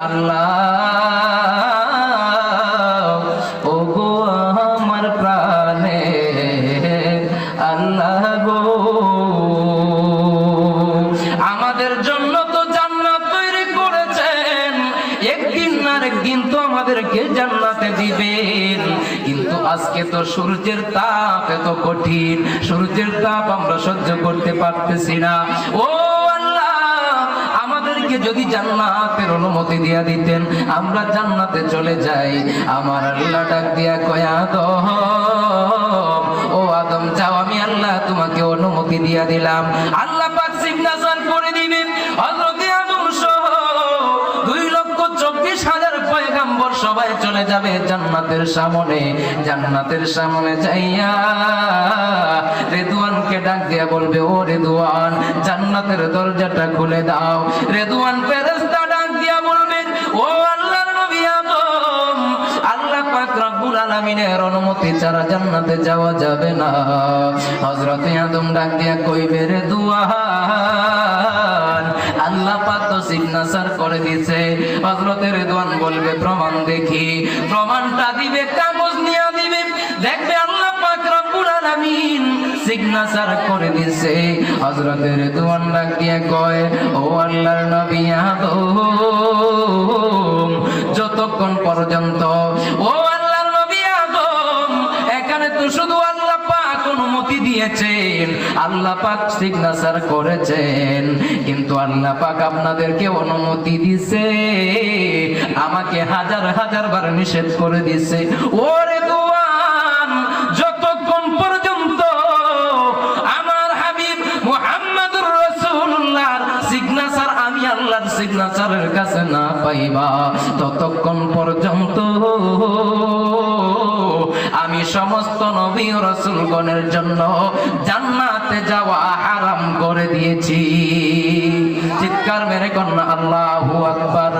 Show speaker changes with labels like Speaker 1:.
Speaker 1: একদিন না একদিন তো আমাদেরকে দিবেন। কিন্তু আজকে তো সূর্যের তাপ এত কঠিন। সূর্যের তাপ আমরা সহ্য করতে পারতেছি না। ও আমাদেরকে যদি জান্নাতের অনুমতি দিয়া দিতেন, আমরা জান্নাতে চলে যাই। আমার আল্লাহ ডাক দিয়া কয়া দহ ও আদম, যাও, আমি আল্লাহ তোমাকে অনুমতি দিয়া দিলাম। আল্লাহ পাক সিগনেচার করে দিবেন হযরতে সবাই চলে যাবে জান্নাতের সামনে। জান্নাতের সামনে যাইয়া রেদুয়ানকে ডাক দিয়া বলবে, ও রেদুয়ান, জান্নাতের দরজাটা খুলে দাও। রেদুয়ান ফেরেশতা ডাক দিয়া বলবে, ও আল্লাহর নবী আদম, আল্লাহ পাক রব্বুল আলামিনের অনুমতি ছাড়া জান্নাতে যাওয়া যাবে না। হযরত আদম ডাক দিয়া কইবে, রেদুয়ান সিগনেচার করে দিছে হযরত রেদওয়ান বলবে, প্রমাণ দেখি। প্রমাণটা দিবে, কাগজ নিয়ে দিবে। দেখবে আল্লাহ পাক রব্বুল আলামিন সিগনেচার করে দিছে। হযরত রেদওয়ান ডাক দিয়ে কয়, ও আল্লাহর নবী আদম, যতক্ষণ পর্যন্ত, ও আল্লাহর নবী আদম, এখানে তো শুধু আল্লাহ পাক অনুমতি দিয়েছেন, আল্লাহ পাক সিগনেচার করেছেন কিন্তু আল্লাহ পাক আপনাদেরকে অনুমতি দিছে। আমাকে হাজার হাজার বার নিষেধ করে দিছে। ওরে দোয়ান, যতক্ষণ পর্যন্ত আমার হাবিব মুহাম্মদুর রাসূলুল্লাহর সিগনেচার আমি আল্লাহর সিগনেচারের কাছে না পাইবা, ততক্ষণ পর্যন্ত আমি সমস্ত নবী রাসূলগণের জন্য জান্নাতে যাওয়া হারাম করে দিয়েছি। চিৎকার মেরে কন্যা আল্লাহ আকবার।